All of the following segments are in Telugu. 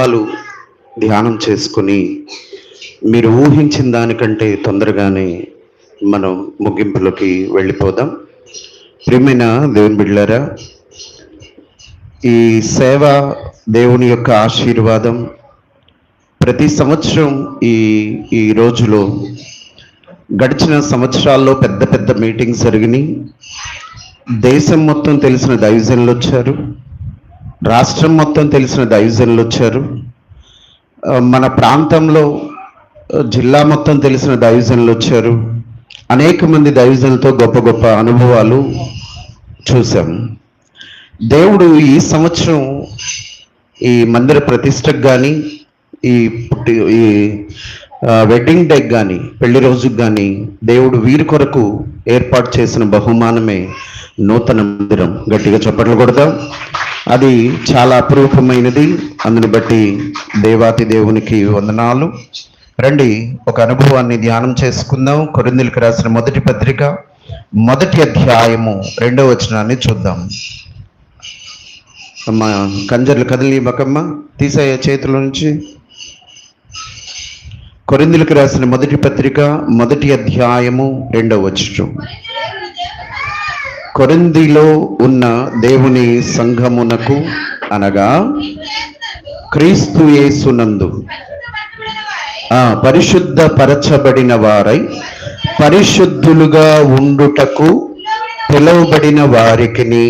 అనుభవాలు ధ్యానం చేసుకుని మీరు ఊహించిన దానికంటే తొందరగానే మనం ముగింపులోకి వెళ్ళిపోదాం. ప్రియమైన దేవుని బిళ్ళారా ఈ సేవ దేవుని యొక్క ఆశీర్వాదం ప్రతి సంవత్సరం ఈ ఈ రోజులో గడిచిన సంవత్సరాల్లో పెద్ద పెద్ద మీటింగ్స్ జరిగినాయి. దేశం మొత్తం తెలిసిన దైవజనులు వచ్చారు. రాష్ట్రం మొత్తం తెలిసిన దైవజనులు వచ్చారు. మన ప్రాంతంలో జిల్లా మొత్తం తెలిసిన దైవజనులు వచ్చారు. అనేక మంది దైవజనులతో గొప్ప గొప్ప అనుభవాలు చూసాం దేవుడు ఈ సంవత్సరం ఈ మందిర ప్రతిష్టకు కానీ ఈ పుట్టి ఈ వెడ్డింగ్ డేకి కానీ పెళ్ళి రోజుకి కానీ దేవుడు వీరి కొరకు ఏర్పాటు చేసిన బహుమానమే నూతన మందిరం. గట్టిగా చప్పట్లు కొడతాం అది చాలా అపురూపమైనది. అందుని బట్టి దేవాతి దేవునికి వందనాలు. రండి ఒక అనుభవాన్ని ధ్యానం చేసుకుందాం. కొరిందులకు రాసిన మొదటి పత్రిక మొదటి అధ్యాయము రెండవ వచనాన్ని చూద్దాం. అమ్మ కంజర్లు కదిలి బకమ్మ తీసాయ చేతుల నుంచి. కొరిందులకు రాసిన మొదటి పత్రిక మొదటి అధ్యాయము రెండవ వచనం. కొరిందిలో ఉన్న దేవుని సంఘమునకు అనగా క్రీస్తు యేసునందు. పరిశుద్ధ పరచబడిన వారై పరిశుద్ధులుగా ఉండుటకు పిలువబడిన వారికిని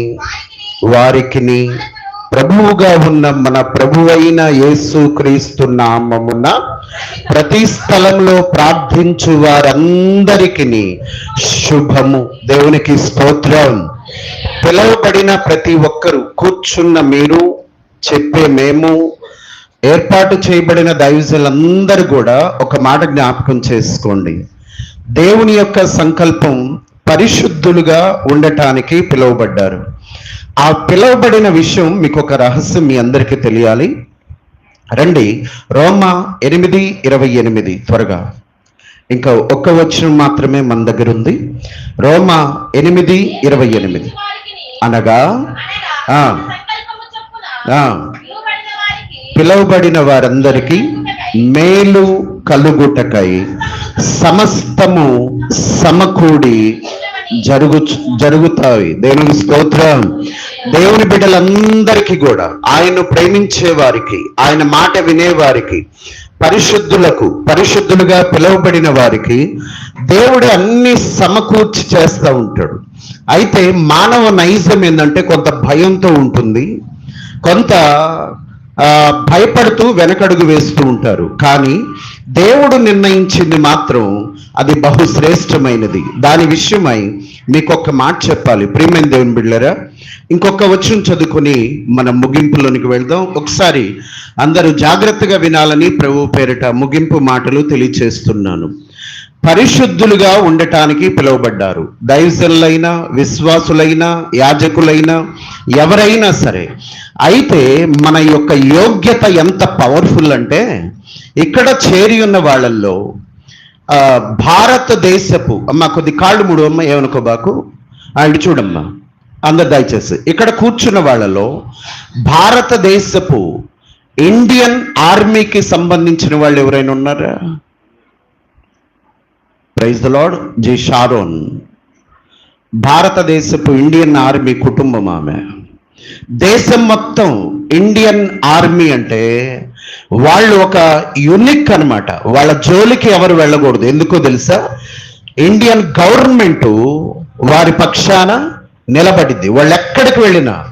వారికిని ప్రభువుగా ఉన్న మన ప్రభువైన యేసు క్రీస్తు నామమున ప్రతి స్థలంలో ప్రార్థించు వారందరికీ శుభము దేవునికి స్తోత్రం. పిలువబడిన ప్రతి ఒక్కరు కూర్చున్న మీరు చెప్పే మేము ఏర్పాటు చేయబడిన దైవజులందరూ కూడా ఒక మాట జ్ఞాపకం చేసుకోండి. దేవుని యొక్క సంకల్పం పరిశుద్ధులుగా ఉండటానికి పిలువబడ్డారు. ఆ పిలువబడిన విషయం మీకు ఒక రహస్యం మీ అందరికీ తెలియాలి. రండి. రోమ ఎనిమిది ఇరవై ఎనిమిది. త్వరగా. ఇంకా ఒక్క వచనం మాత్రమే మన దగ్గర ఉంది రోమ ఎనిమిది ఇరవై ఎనిమిది. అనగా పిలువబడిన వారందరికీ మేలు కలుగుటకై సమస్తము సమకూడి జరుగు జరుగుతాయి. దేవునికి స్తోత్రం. దేవుని బిడ్డలందరికీ కూడా ఆయన ప్రేమించే వారికి ఆయన మాట వినేవారికి పరిశుద్ధులకు పరిశుద్ధులుగా పిలువబడిన వారికి దేవుడు అన్ని సమకూర్చి చేస్తూ ఉంటాడు. అయితే మానవ నైజం ఏంటంటే కొంత భయంతో ఉంటుంది. కొంత ఆ, భయపడుతూ వెనకడుగు వేస్తూ ఉంటారు. కానీ దేవుడు నిర్ణయించింది మాత్రం అది బహుశ్రేష్టమైనది. దాని విషయమై మీకు ఒక్క మాట చెప్పాలి. ప్రియమైన దేవుని బిళ్ళరా ఇంకొక వచ్చిన చదువుకొని మనం ముగింపులోనికి వెళ్దాం. ఒకసారి అందరూ జాగ్రత్తగా వినాలని ప్రభు పేరిట ముగింపు మాటలు తెలియచేస్తున్నాను. పరిశుద్ధులుగా ఉండటానికి పిలువబడ్డారు. దైవజనులైన విశ్వాసులైన యాజకులైన ఎవరైనా సరే. అయితే మన యొక్క యోగ్యత ఎంత పవర్ఫుల్ అంటే ఇక్కడ చేరి ఉన్న వాళ్ళల్లో భారతదేశపు అమ్మ కొద్ది కాళ్ళు మూడు అమ్మ ఏమనుకోబాకు అండ్ చూడమ్మా అందరు దయచేసి. ఇక్కడ కూర్చున్న వాళ్ళలో భారతదేశపు ఇండియన్ ఆర్మీకి సంబంధించిన వాళ్ళు ఎవరైనా ఉన్నారా? Praise the Lord G. Sharon. భారతదేశపు ఇండియన్ ఆర్మీ కుటుంబం ఆమె. దేశం మొత్తం ఇండియన్ ఆర్మీ అంటే వాళ్ళు ఒక యునిక్ అన్నమాట. వాళ్ళ జోలికి ఎవరు వెళ్ళకూడదు. ఎందుకో తెలుసా? ఇండియన్ గవర్నమెంట్ వారి పక్షాన నిలబడింది వాళ్ళు ఎక్కడికి వెళ్ళినా.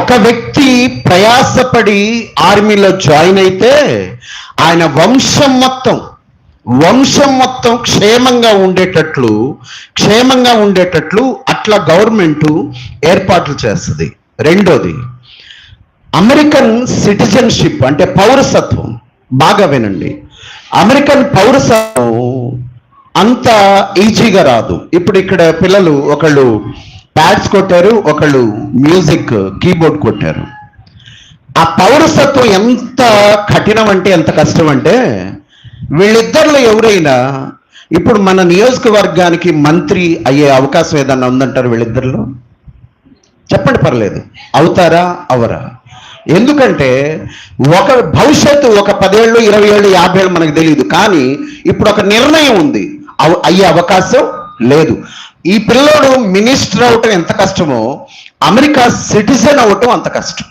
ఒక వ్యక్తి ప్రయాసపడి ఆర్మీలో జాయిన్ అయితే ఆయన వంశం మొత్తం వంశం మొత్తం క్షేమంగా ఉండేటట్లు క్షేమంగా ఉండేటట్లు అట్లా గవర్నమెంట్ ఏర్పాట్లు చేస్తుంది. రెండోది అమెరికన్ సిటిజన్షిప్ అంటే పౌరసత్వం. బాగా వినండి. అమెరికన్ పౌరసత్వం అంత ఈజీగా రాదు. ఇప్పుడు ఇక్కడ పిల్లలు ఒకళ్ళు ప్యాడ్స్ కొట్టారు ఒకళ్ళు మ్యూజిక్ కీబోర్డ్ కొట్టారు. ఆ పౌరసత్వం ఎంత కఠినం అంటే ఎంత కష్టం అంటే వీళ్ళిద్దరిలో ఎవరైనా ఇప్పుడు మన నియోజకవర్గానికి మంత్రి అయ్యే అవకాశం ఏదన్నా ఉందంటారు వీళ్ళిద్దరిలో? చెప్పండి పర్లేదు. అవుతారా? అవరా? ఎందుకంటే ఒక భవిష్యత్తు ఒక పదేళ్ళు ఇరవై ఏళ్ళు యాభై ఏళ్ళు మనకు తెలియదు కానీ ఇప్పుడు ఒక నిర్ణయం ఉంది. అవ- అయ్యే అవకాశం లేదు. ఈ పిల్లోడు మినిస్టర్ అవటం ఎంత కష్టమో అమెరికా సిటిజన్ అవటం అంత కష్టం.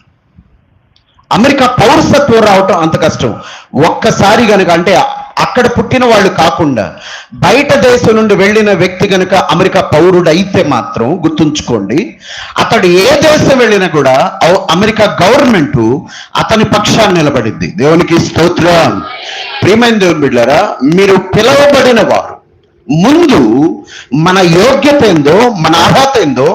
అమెరికా పౌరసత్వం రావటం అంత కష్టం. ఒక్కసారి కనుక అంటే అక్కడ పుట్టిన వాళ్ళు కాకుండా బయట దేశం నుండి వెళ్ళిన వ్యక్తి గనుక అమెరికా పౌరుడు అయితే మాత్రం గుర్తుంచుకోండి అతడు ఏ దేశం వెళ్ళినా కూడా అమెరికా గవర్నమెంట్ అతని పక్షాన్ని నిలబడింది. దేవునికి స్తోత్రం. ప్రియమైన దేవుని బిడ్డారా మీరు పిలవబడిన వారు ముందు మన యోగ్యత ఏందో మన అర్హత ఏందో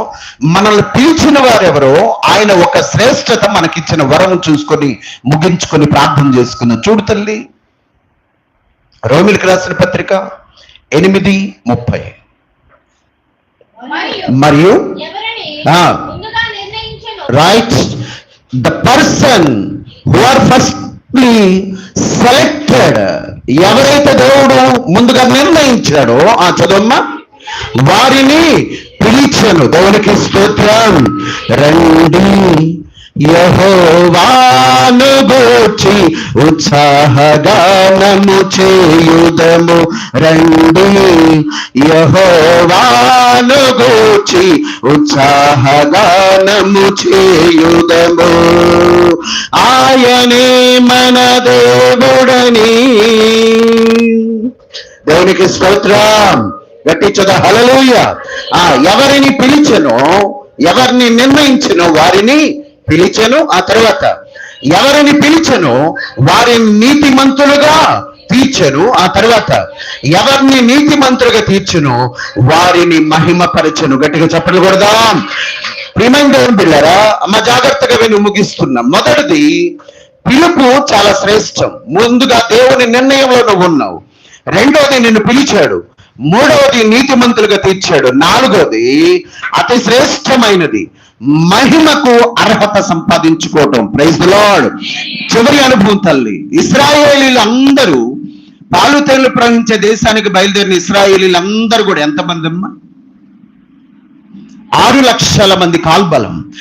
మనల్ని పిలిచిన వారెవరో ఆయన ఒక శ్రేష్టత మనకిచ్చిన వరం చూసుకొని ముగించుకొని ప్రార్థన చేసుకుందాం. చూడు తల్లి రోమిలికి రాసిన పత్రిక ఎనిమిది ముప్పై. మరియు right the person who are firstly selected. ఎవరైతే దేవుడు ముందుగా నిర్ణయించాడో ఆ చదువమ్మా? వారిని పిలిచాను. దేవునికి స్తోత్రం. రండి. యహోవాను గూర్చి ఉత్సాహగానము చేయుదము రండి. యహోవాను గూర్చి ఉత్సాహగానము చేయుదము. ఆయనే మన దేవుడని. దేవునికి స్తోత్రం. గట్టించద హలలుయ ఆ ఎవరిని పిలిచెనో ఎవరిని నిర్ణయించను వారిని పిలిచెను ఆ తర్వాత ఎవరిని పిలిచెను వారిని నీతిమంతులుగా తీర్చను ఆ తర్వాత ఎవరిని నీతిమంతులుగా తీర్చును వారిని మహిమపరచెను. గట్టిగా చెప్పలు కొడదాం. ప్రియమైన దేవుని అమ్మ జాగ్రత్తగా విని ముగిస్తున్నాం. మొదటిది పిలుపు చాలా శ్రేష్టం. ముందుగా దేవుని నిర్ణయంలో నువ్వు ఉన్నావు. రెండోది నిన్ను పిలిచాడు. మూడవది నీతిమంతులుగా తీర్చాడు. నాలుగోది అతి శ్రేష్టమైనది. మహిమకు అర్హత సంపాదించుకోవటం. ప్రైజ్ లార్డ్ చివరి అనుభవం తల్లి. ఇస్రాయేలీలు అందరూ పాలు తేళ్ళు ప్రవహించే దేశానికి బయలుదేరిన ఇస్రాయేలీలు అందరూ కూడా ఎంతమంది అమ్మా? ఆరు లక్షల మంది కాల్బలం.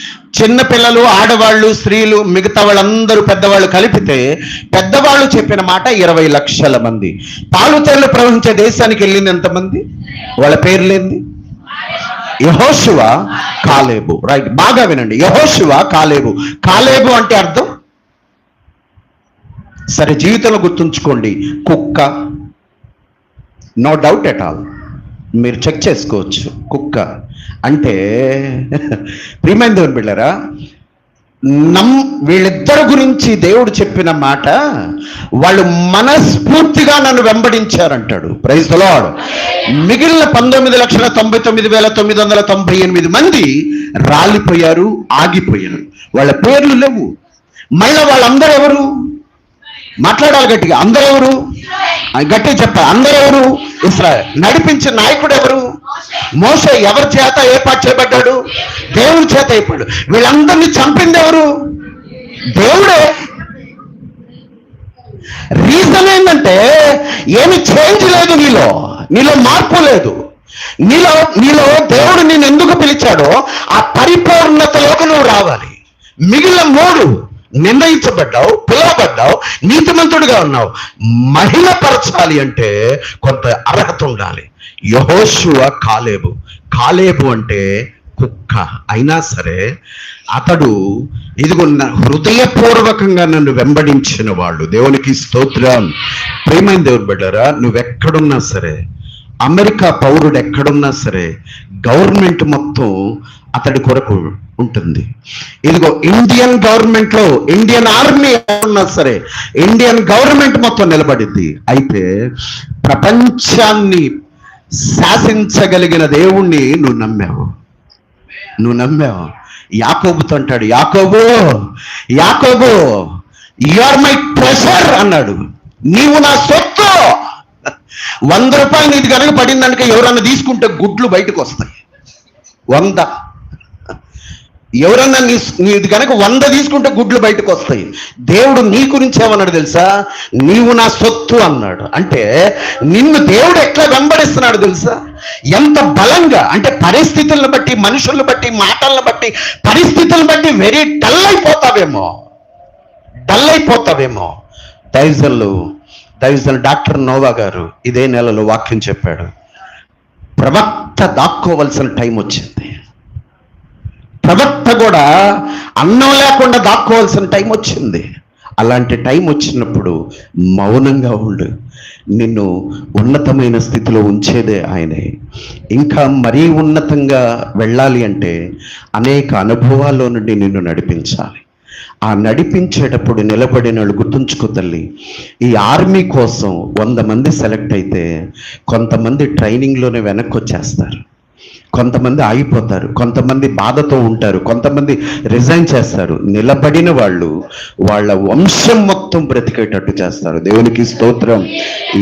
చిన్న పిల్లలు ఆడవాళ్ళు స్త్రీలు మిగతా వాళ్ళందరూ పెద్దవాళ్ళు కలిపితే పెద్దవాళ్ళు చెప్పిన మాట ఇరవై లక్షల మంది. పాలు తేళ్ళు ప్రవహించే దేశానికి వెళ్ళింది ఎంతమంది? వాళ్ళ పేర్లేంది? యహోశివ కాలేబు. రైట్ బాగా వినండి. యహోశివ కాలేబు. కాలేబు అంటే అర్థం? సరే జీవితంలో గుర్తుంచుకోండి. కుక్క. నో డౌట్ ఎట్ ఆల్ మీరు చెక్ చేసుకోవచ్చు. కుక్క. అంటే ప్రియమైన దేవుని బిళ్ళరా నమ్ వీళ్ళిద్దరి గురించి దేవుడు చెప్పిన మాట వాళ్ళు మనస్ఫూర్తిగా నన్ను వెంబడించారంటాడు. ప్రైజ్ లార్డ్ మిగిలిన పంతొమ్మిది లక్షల తొంభై తొమ్మిది వేల తొమ్మిది వందల తొంభై ఎనిమిది మంది రాలిపోయారు ఆగిపోయారు. వాళ్ళ పేర్లు లేవు. మళ్ళీ వాళ్ళందరూ ఎవరు? మాట్లాడాలి గట్టిగా. అందరెవరు ఎవరు? గట్టిగా చెప్పాలి అందరెవరు ఎవరు? ఇస్రాయల్ నడిపించిన నాయకుడు ఎవరు? మోసే ఎవరి చేత ఏర్పాటు చేయబడ్డాడు? దేవుడి చేత అయిపోయాడు వీళ్ళందరినీ చంపింది ఎవరు? దేవుడే. రీజన్ ఏంటంటే ఏమి చేంజ్ లేదు నీలో. నీలో మార్పు లేదు. నీలో నీలో దేవుడు నేను ఎందుకు పిలిచాడో ఆ పరిపూర్ణతలోకి నువ్వు రావాలి. మిగిలిన మూడు నిర్ణయించబడ్డావు పిలవబడ్డావు నీతిమంతుడిగా ఉన్నావు. మహిళపరచాలి అంటే కొంత అర్హత ఉండాలి. యహోశువ కాలేబు. కాలేబు అంటే కుక్క. అయినా సరే అతడు ఇదిగో హృదయపూర్వకంగా నన్ను వెంబడించిన వాళ్ళు దేవునికి స్తోత్రం. ప్రేమైన దేవుడు బిడ్డరా నువ్వెక్కడున్నా సరే అమెరికా పౌరుడు ఎక్కడున్నా సరే గవర్నమెంట్ మొత్తం అతడి కొరకు ఉంటుంది. ఇదిగో ఇండియన్ గవర్నమెంట్లో ఇండియన్ ఆర్మీ ఉన్నా సరే ఇండియన్ గవర్నమెంట్ మొత్తం నిలబడింది అయితే ప్రపంచాన్ని శాసించగలిగిన దేవుణ్ణి నువ్వు నమ్మావు. నువ్వు నమ్మావు. యాకోబుతో అంటాడు యాకోబు యాకోబు యు ఆర్ మై ప్రెషర్ అన్నాడు. నీవు నా సొత్తు. వంద రూపాయలు నీది కనుక పడిందనుక ఎవరన్నా తీసుకుంటే గుడ్లు బయటకు వస్తాయి. వంద ఎవరన్నా నీ నీది కనుక వంద తీసుకుంటే గుడ్లు బయటకు వస్తాయి. దేవుడు నీ గురించి ఏమన్నాడు తెలుసా? నీవు నా సొత్తు అన్నాడు. అంటే నిన్ను దేవుడు ఎట్లా వెంబడిస్తున్నాడు తెలుసా? ఎంత బలంగా అంటే పరిస్థితులను బట్టి మనుషులను బట్టి మాటలను బట్టి పరిస్థితులను బట్టి వెరీ డల్ అయిపోతావేమో. డల్ అయిపోతావేమో. దైజన్లు దైజన్ డాక్టర్ నోవా గారు ఇదే నెలలో వాక్యం చెప్పాడు. ప్రవక్త దాక్కోవలసిన టైం వచ్చింది. ప్రవక్త కూడా అన్నం లేకుండా దాక్కోవాల్సిన టైం వచ్చింది. అలాంటి టైం వచ్చినప్పుడు మౌనంగా ఉండు. నిన్ను ఉన్నతమైన స్థితిలో ఉంచేదే ఆయనే. ఇంకా మరీ ఉన్నతంగా వెళ్ళాలి అంటే అనేక అనుభవాల్లో నుండి నిన్ను నడిపించాలి. ఆ నడిపించేటప్పుడు నిలబడిన వాళ్ళు గుర్తుంచుకో తల్లి. ఈ ఆర్మీ కోసం వంద మంది సెలెక్ట్ అయితే కొంతమంది ట్రైనింగ్లోనే వెనక్కి వచ్చేస్తారు. కొంతమంది ఆగిపోతారు కొంతమంది బాధతో ఉంటారు కొంతమంది రిజైన్ చేస్తారు. నిలబడిన వాళ్ళు వాళ్ళ వంశం మొత్తం బ్రతికేటట్టు చేస్తారు. దేవునికి స్తోత్రం.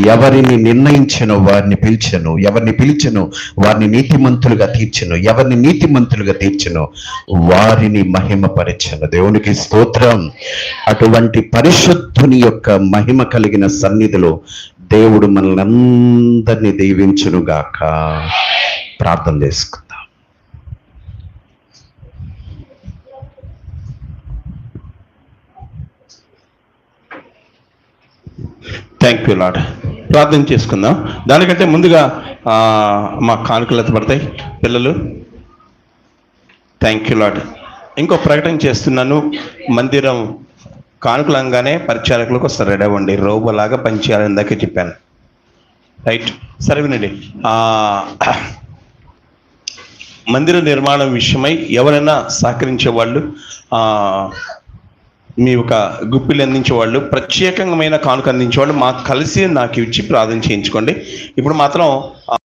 ఎవరిని నిర్ణయించను వారిని పిలిచను ఎవరిని పిలిచను వారిని నీతిమంతులుగా తీర్చను ఎవరిని నీతిమంతులుగా తీర్చను వారిని మహిమపరచను. దేవునికి స్తోత్రం. అటువంటి పరిశుద్ధుని యొక్క మహిమ కలిగిన సన్నిధిలో దేవుడు మనల్ని అందరినీ దీవించునుగాక. ప్రార్థన చేసుకుందాం. థ్యాంక్ యూ లాడ్ ప్రార్థన చేసుకుందాం. దానికంటే ముందుగా మా కానుకలు పడతాయి పిల్లలు థ్యాంక్ యూ లాడ్ ఇంకో ప్రకటన చేస్తున్నాను. మందిరం కానుకలంగానే పరిచారకులకు వస్తారు. రెడీ అవ్వండి రోబోలాగా పనిచేయాలని ఇందాకే చెప్పాను. రైట్ సరే వినండి. మందిర నిర్మాణం విషయమై ఎవరైనా సహకరించే వాళ్ళు మీ యొక్క గుప్పిలు అందించే వాళ్ళు ప్రత్యేకమైన కానుక అందించే వాళ్ళు మాకు కలిసి నాకు ఇచ్చి ప్రార్థన చేయించుకోండి. ఇప్పుడు మాత్రం